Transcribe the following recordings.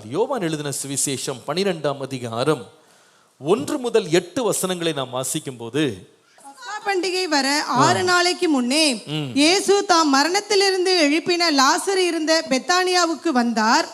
என்றால் யோவான் எழுதின சுவிசேஷம் பனிரெண்டாம் அதிகாரம் ஒன்று முதல் எட்டு வசனங்களை நாம் வாசிக்கும் போது பண்டிகை வர ஆறு நாளைக்கு முன்னே இயேசு தாம் மரணத்திலிருந்து எழுப்பின லாசர் இருந்த பெத்தானியாவுக்கு வந்தார்.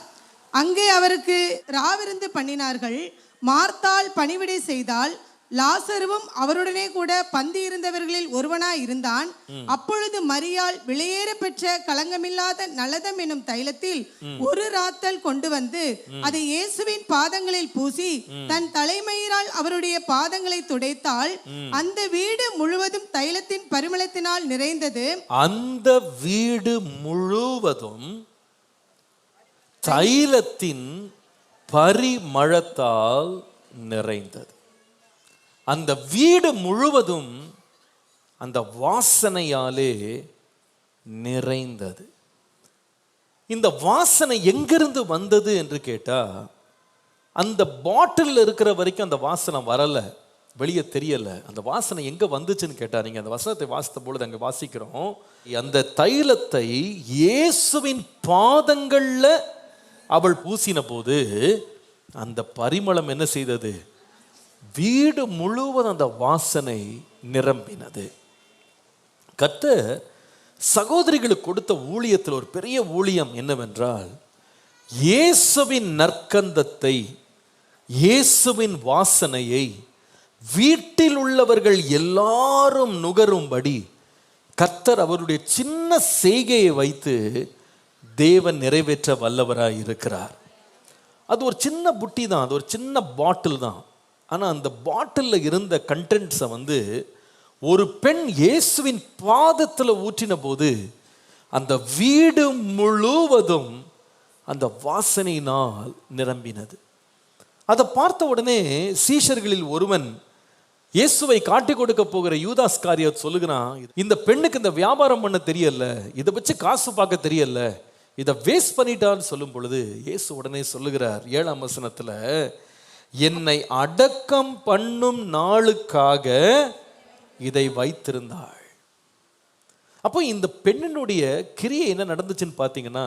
அங்கே அவருக்கு ராவிருந்து பண்ணினார்கள். மார்த்தாள் பணிவிடை செய்தால் லாசருவும் அவருடனே கூட பந்தி இருந்தவர்களில் ஒருவனாய் இருந்தான். அப்பொழுது மரியாள் விலையேற பெற்ற களங்கமில்லாத நலதம் எனும் தைலத்தில் ஒரு ராத்தல் கொண்டு வந்து அதை இயேசுவின் பாதங்களில் பூசி தன் தலைமயிரால் அவருடைய பாதங்களை துடைத்தால் அந்த வீடு முழுவதும் தைலத்தின் பரிமளத்தினால் நிறைந்தது. அந்த வீடு முழுவதும் தைலத்தின் பரிமளத்தால் நிறைந்தது. அந்த வீடு முழுவதும் அந்த வாசனையாலே நிறைந்தது. இந்த வாசனை எங்கிருந்து வந்தது என்று கேட்டால் அந்த பாட்டிலில் இருக்கிற வரைக்கும் அந்த வாசனை வரலை வெளியே தெரியலை. அந்த வாசனை எங்கே வந்துச்சுன்னு கேட்டால் நீங்கள் அந்த வசனத்தை வாசித்த பொழுது அங்கே வாசிக்கிறோம் அந்த தைலத்தை இயேசுவின் பாதங்களில் அவள் பூசின போது அந்த பரிமளம் என்ன செய்தது? வீடு முழுவதும் அந்த வாசனை நிரம்பினது. கத்த சகோதரிகளுக்கு கொடுத்த ஊழியத்தில் ஒரு பெரிய ஊழியம் என்னவென்றால் இயேசுவின் நற்கந்தத்தை இயேசுவின் வாசனையை வீட்டில் உள்ளவர்கள் எல்லாரும் நுகரும்படி கர்த்தர் அவருடைய சின்ன செய்கையை வைத்து தேவன் நிறைவேற்ற வல்லவராக இருக்கிறார் அது ஒரு சின்ன புட்டி தான் அது ஒரு சின்ன பாட்டில் தான் ஆனால் அந்த பாட்டிலில் இருந்த கண்டென்ட்ஸை வந்து ஒரு பெண் இயேசுவின் பாதத்தில் ஊற்றின போது அந்த வீடு முழுவதும் அந்த வாசனையினால் நிரம்பினது. அதை பார்த்த உடனே சீஷர்களில் ஒருவன் இயேசுவை காட்டி கொடுக்க போகிற யூதாஸ் காரியம் சொல்லுகிறான் இந்த பெண்ணுக்கு இந்த வியாபாரம் பண்ண தெரியல இதை வச்சு காசு பார்க்க தெரியல இதை வேஸ்ட் பண்ணிட்டான்னு சொல்லும் பொழுது இயேசு உடனே சொல்லுகிறார் ஏழாம் வசனத்தில் என்னை அடக்கம் பண்ணும் நாளுக்காக இதை வைத்திருந்தாள். அப்போ இந்த பெண்ணினுடைய கிரியை என்ன நடந்துச்சுன்னு பார்த்தீங்கன்னா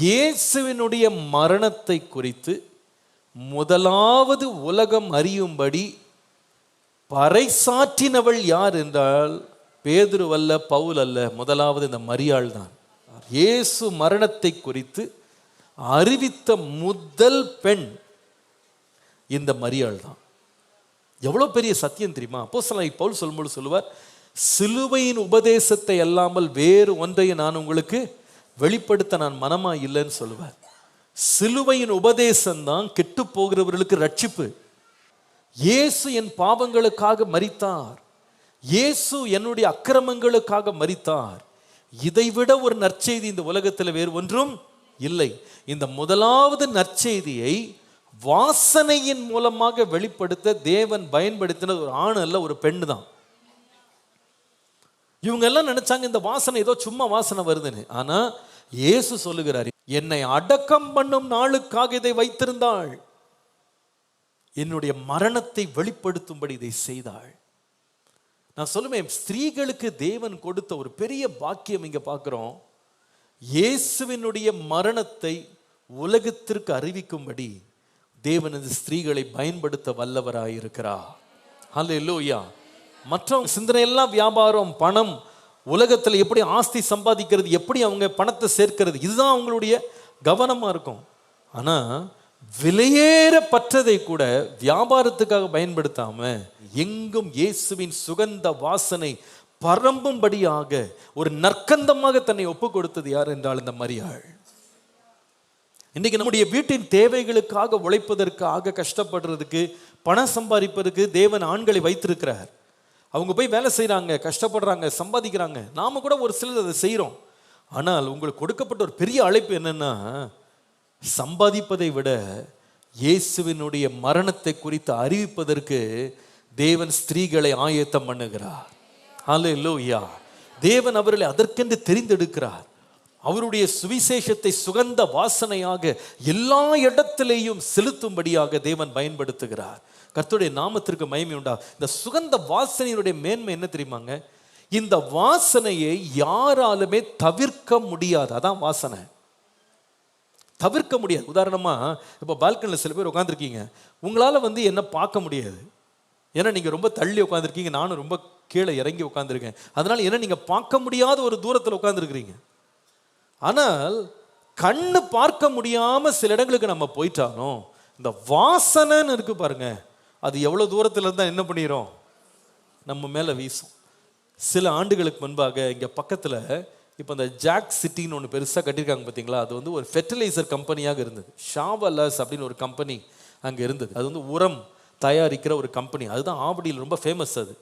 இயேசுவினுடைய மரணத்தை குறித்து முதலாவது உலகம் அறியும்படி பறைசாற்றினவள் யார் என்றால் பேதுரு அல்ல பவுல் அல்ல முதலாவது இந்த மரியாள் தான். இயேசு மரணத்தை குறித்து அறிவித்த முதல் பெண் இந்த மரியாள் தான் எவ்வளோ பெரிய சத்தியம் தெரியுமா? அப்போ பவுல் சொல்லும்போது சொல்லுவார் சிலுவையின் உபதேசத்தை அல்லாமல் வேறு ஒன்றையும் நான் உங்களுக்கு வெளிப்படுத்த நான் மனமா இல்லைன்னு சொல்லுவார். சிலுவையின் உபதேசம் தான் கெட்டு போகிறவர்களுக்கு ரட்சிப்பு. இயேசு என் பாவங்களுக்காக மறித்தார் இயேசு என்னுடைய அக்கிரமங்களுக்காக மறித்தார் இதைவிட ஒரு நற்செய்தி இந்த உலகத்தில் வேறு ஒன்றும் இல்லை. இந்த முதலாவது நற்செய்தியை வாசனையின் மூலமாக வெளிப்படுத்த தேவன் பயன்படுத்தினது ஒரு ஆண் அல்ல ஒரு பெண்ணு தான் இவங்க எல்லாம் நினைச்சாங்க இந்த வாசனை ஏதோ சும்மா வாசனை வருதுன்னு. ஆனா இயேசு சொல்லுகிறார் என்னை அடக்கம் பண்ணும் நாளுக்காக இதை வைத்திருந்தாள். என்னுடைய மரணத்தை வெளிப்படுத்தும்படி இதை செய்தாள். நான் சொல்லுவேன் ஸ்திரீகளுக்கு தேவன் கொடுத்த ஒரு பெரிய பாக்கியம் இங்க பார்க்குறோம். இயேசுவினுடைய மரணத்தை உலகத்திற்கு அறிவிக்கும்படி தேவன் இந்த ஸ்திரீகளை பயன்படுத்த வல்லவராயிருக்கிறார். ஹalleluya மற்றவங்க சிந்தனை எல்லாம் வியாபாரம் பணம் உலகத்தில் எப்படி ஆஸ்தி சம்பாதிக்கிறது எப்படி அவங்க பணத்தை சேர்க்கிறது இதுதான் அவங்களுடைய கவனமாக இருக்கும். ஆனால் விலையேறப்பட்டதை கூட வியாபாரத்துக்காக பயன்படுத்தாம எங்கும் இயேசுவின் சுகந்த வாசனை பரம்பும்படியாக ஒரு நற்கந்தமாக தன்னை ஒப்பு கொடுத்தது யார் என்றால் இந்த மரியாள். இன்றைக்கி நம்முடைய வீட்டின் தேவைகளுக்காக உழைப்பதற்காக கஷ்டப்படுறதுக்கு பணம் சம்பாதிப்பதற்கு தேவன் ஆண்களை வைத்திருக்கிறார். அவங்க போய் வேலை செய்கிறாங்க கஷ்டப்படுறாங்க சம்பாதிக்கிறாங்க. நாம கூட ஒரு சிலர் அதை செய்கிறோம் ஆனால் உங்களுக்கு கொடுக்கப்பட்ட ஒரு பெரிய அழைப்பு என்னென்னா சம்பாதிப்பதை விட இயேசுவினுடைய மரணத்தை குறித்து அறிவிப்பதற்கு தேவன் ஸ்திரீகளை ஆயத்தம் பண்ணுகிறார். ஹalleluya தேவன் அவர்களை அதற்கென்று தெரிந்தெடுக்கிறார். அவருடைய சுவிசேஷத்தை சுகந்த வாசனையாக எல்லா இடத்திலேயும் செலுத்தும்படியாக தேவன் பயன்படுத்துகிறார். கர்த்தருடைய நாமத்திற்கு மகிமை உண்டா. இந்த சுகந்த வாசனையினுடைய மேன்மை என்ன தெரியுமாங்க? இந்த வாசனையை யாராலுமே தவிர்க்க முடியாது. அதான் வாசனை. தவிர்க்க முடியாது. உதாரணமா இப்போ பால்கனியில் சில பேர் உட்காந்துருக்கீங்க உங்களால் வந்து என்ன பார்க்க முடியாது. ஏன்னா நீங்கள் ரொம்ப தள்ளி உட்காந்துருக்கீங்க நானும் ரொம்ப கீழே இறங்கி உட்காந்துருக்கேன் அதனால் என்ன நீங்கள் பார்க்க முடியாத ஒரு தூரத்தில் உட்காந்துருக்கிறீங்க ஆனால் கண்ணு பார்க்க முடியாம சில இடங்களுக்கு நம்ம போயிட்டாலும் இந்த வாசனைன்னு இருக்கு பாருங்க. அது எவ்வளோ தூரத்தில் இருந்தால் என்ன பண்ணிடும் நம்ம மேலே வீசும். சில ஆண்டுகளுக்கு முன்பாக இங்கே பக்கத்தில் இப்போ இந்த ஜாக் சிட்டின்னு ஒன்று பெருசாக கட்டியிருக்காங்க பார்த்தீங்களா அது வந்து ஒரு ஃபெர்டிலைசர் கம்பெனியாக இருந்தது. ஷாவலஸ் அப்படின்னு ஒரு கம்பெனி அங்கே இருந்தது. அது வந்து உரம் தயாரிக்கிற ஒரு கம்பெனி அதுதான் ஆவடியில் ரொம்ப ஃபேமஸ் அது.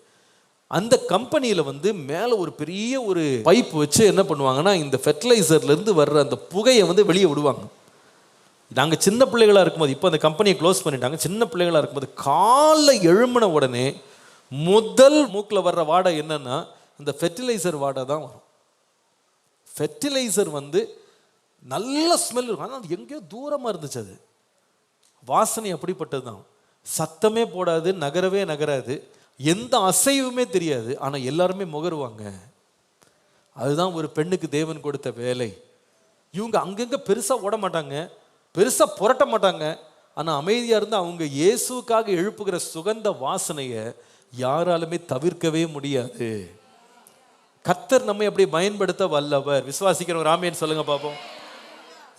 அந்த கம்பெனியில் வந்து மேலே ஒரு பெரிய ஒரு பைப் வச்சு என்ன பண்ணுவாங்கன்னா இந்த ஃபெர்டிலைசர்லேருந்து வர்ற அந்த புகையை வந்து வெளியே விடுவாங்க. நாங்கள் சின்ன பிள்ளைகளாக இருக்கும்போது இப்போ அந்த கம்பெனியை க்ளோஸ் பண்ணிட்டாங்க. சின்ன பிள்ளைகளாக இருக்கும்போது காலை எழும்பின உடனே முதல் மூக்கில் வர்ற வாடை என்னென்னா இந்த ஃபெர்டிலைசர் வாடை தான் வரும். ஃபெர்டிலைசர் வந்து நல்ல ஸ்மெல் இருக்கும். ஆனால் அது எங்கேயோ தூரமாக இருந்துச்சு அது. வாசனை அப்படிப்பட்டது தான் சத்தமே போடாது நகரவே நகராது. எந்த அசைவுமே தெரியாது ஆனால் எல்லாருமே முகருவாங்க. அதுதான் ஒரு பெண்ணுக்கு தேவன் கொடுத்த வேலை. இவங்க அங்கங்கே பெருசாக ஓட மாட்டாங்க பெருசாக புரட்ட மாட்டாங்க. ஆனால் அமைதியாக இருந்து அவங்க இயேசுக்காக எழுப்புகிற சுகந்த வாசனையை யாராலுமே தவிர்க்கவே முடியாது. கத்தர் நம்மை அப்படி பயன்படுத்த வல்லவர். விசுவாசிக்கிற ஒரு ஆமேன்னு சொல்லுங்க பார்ப்போம்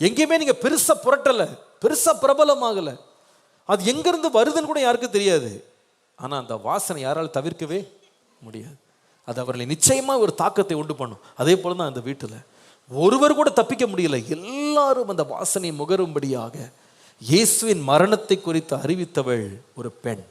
எங்கேயுமே நீங்கள் பெருசாக புரட்டலை பெருசாக பிரபலமாகலை. அது எங்கேருந்து வருதுன்னு கூட யாருக்கும் தெரியாது. ஆனா அந்த வாசனை யாரால் தவிர்க்கவே முடியாது. அது அவர்களை நிச்சயமா ஒரு தாக்கத்தை உண்டு பண்ணும். அதே போல தான் அந்த வீட்டுல. ஒருவர் கூட தப்பிக்க முடியல. எல்லாரும் அந்த வாசனை முகரும்படியாக இயேசுவின் மரணத்தை குறித்து அறிவித்தவள் ஒரு பெண்.